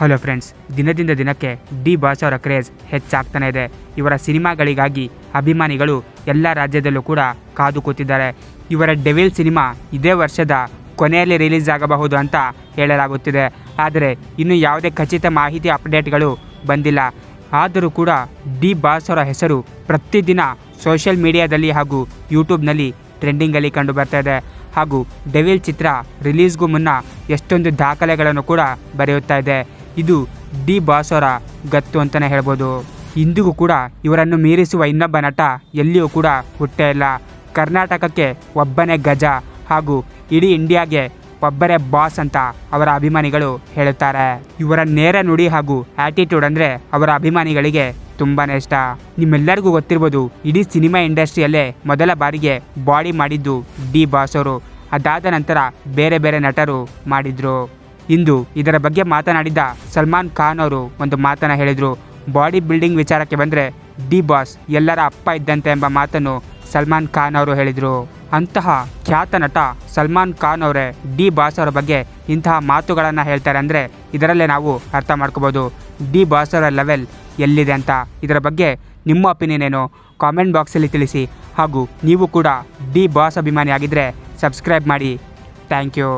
Hello friends, ದಿನದಿಂದ ದಿನಕ್ಕೆ D boss ಅವರ ಕ್ರೇಜ್ ಹೆಚ್ಚಾಗ್ತಾನೆ ಇದೆ. ಇವರ ಸಿನಿಮಾಗಳಿಗಾಗಿ ಅಭಿಮಾನಿಗಳು ಎಲ್ಲ ರಾಜ್ಯದಲ್ಲೂ ಕೂಡ ಕಾದು ಕೂತಿದ್ದಾರೆ. ಇವರ ಡೆವಿಲ್ ಸಿನಿಮಾ ಇದೇ ವರ್ಷದ ಕೊನೆಯಲ್ಲಿ ರಿಲೀಸ್ ಆಗಬಹುದು ಅಂತ ಹೇಳಲಾಗುತ್ತಿದೆ. ಆದರೆ ಇನ್ನು ಯಾವುದೇ ಖಚಿತ ಮಾಹಿತಿ ಅಪ್ಡೇಟ್ಗಳು ಬಂದಿಲ್ಲ. ಆದರೂ ಕೂಡ ಡಿ ಬಾಸ್ ಅವರ ಹೆಸರು ಪ್ರತಿದಿನ ಸೋಷಿಯಲ್ ಮೀಡಿಯಾದಲ್ಲಿ ಹಾಗೂ ಯೂಟ್ಯೂಬ್ನಲ್ಲಿ ಟ್ರೆಂಡಿಂಗಲ್ಲಿ ಕಂಡು ಬರ್ತಾ ಇದೆ. ಹಾಗೂ ಡೆವಿಲ್ ಚಿತ್ರ ರಿಲೀಸ್ಗೂ ಮುನ್ನ ಎಷ್ಟೊಂದು ದಾಖಲೆಗಳನ್ನು ಕೂಡ ಬರೆಯುತ್ತಾ ಇದೆ. ಇದು ಡಿ ಬಾಸೋರ ಗತ್ತು ಅಂತಲೇ ಹೇಳ್ಬೋದು. ಇಂದಿಗೂ ಕೂಡ ಇವರನ್ನು ಮೀರಿಸುವ ಇನ್ನೊಬ್ಬ ನಟ ಎಲ್ಲಿಯೂ ಕೂಡ ಹುಟ್ಟೇ ಇಲ್ಲ. ಕರ್ನಾಟಕಕ್ಕೆ ಒಬ್ಬನೇ ಗಜ ಹಾಗೂ ಇಡೀ ಇಂಡಿಯಾಗೆ ಒಬ್ಬರೇ ಬಾಸ್ ಅಂತ ಅವರ ಅಭಿಮಾನಿಗಳು ಹೇಳುತ್ತಾರೆ. ಇವರ ನೇರ ನುಡಿ ಹಾಗೂ ಆಟಿಟ್ಯೂಡ್ ಅಂದರೆ ಅವರ ಅಭಿಮಾನಿಗಳಿಗೆ ತುಂಬಾ ಇಷ್ಟ. ನಿಮ್ಮೆಲ್ಲರಿಗೂ ಗೊತ್ತಿರ್ಬೋದು, ಇಡೀ ಸಿನಿಮಾ ಇಂಡಸ್ಟ್ರಿಯಲ್ಲೇ ಮೊದಲ ಬಾರಿಗೆ ಬಾಡಿ ಮಾಡಿದ್ದು ಡಿ ಬಾಸ್ ಅವರು ಅದಾದ ನಂತರ ಬೇರೆ ಬೇರೆ ನಟರು ಮಾಡಿದ್ರು. ಇಂದು ಇದರ ಬಗ್ಗೆ ಮಾತನಾಡಿದ ಸಲ್ಮಾನ್ ಖಾನ್ ಅವರು ಒಂದು ಮಾತನ್ನು ಹೇಳಿದರು. ಬಾಡಿ ಬಿಲ್ಡಿಂಗ್ ವಿಚಾರಕ್ಕೆ ಬಂದರೆ ಡಿ ಬಾಸ್ ಎಲ್ಲರ ಅಪ್ಪ ಇದ್ದಂತೆ ಎಂಬ ಮಾತನ್ನು ಸಲ್ಮಾನ್ ಖಾನ್ ಅವರು ಹೇಳಿದರು. ಅಂತಹ ಖ್ಯಾತ ನಟ ಸಲ್ಮಾನ್ ಖಾನ್ ಅವರೇ ಡಿ ಬಾಸ್ ಅವರ ಬಗ್ಗೆ ಇಂತಹ ಮಾತುಗಳನ್ನು ಹೇಳ್ತಾರೆ ಅಂದರೆ ಇದರಲ್ಲೇ ನಾವು ಅರ್ಥ ಮಾಡ್ಕೋಬೋದು. ಡಿ ಬಾಸ್ ಅವರ ಲೆವೆಲ್ ಎಲ್ಲಿದೆ ಅಂತ. ಇದರ ಬಗ್ಗೆ ನಿಮ್ಮ ಒಪಿನಿಯನ್ ಏನು? ಕಾಮೆಂಟ್ ಬಾಕ್ಸಲ್ಲಿ ತಿಳಿಸಿ. ಹಾಗೂ ನೀವು ಕೂಡ ಡಿ ಬಾಸ್ ಅಭಿಮಾನಿ ಆಗಿದ್ದರೆ ಸಬ್ಸ್ಕ್ರೈಬ್ ಮಾಡಿ. Thank you.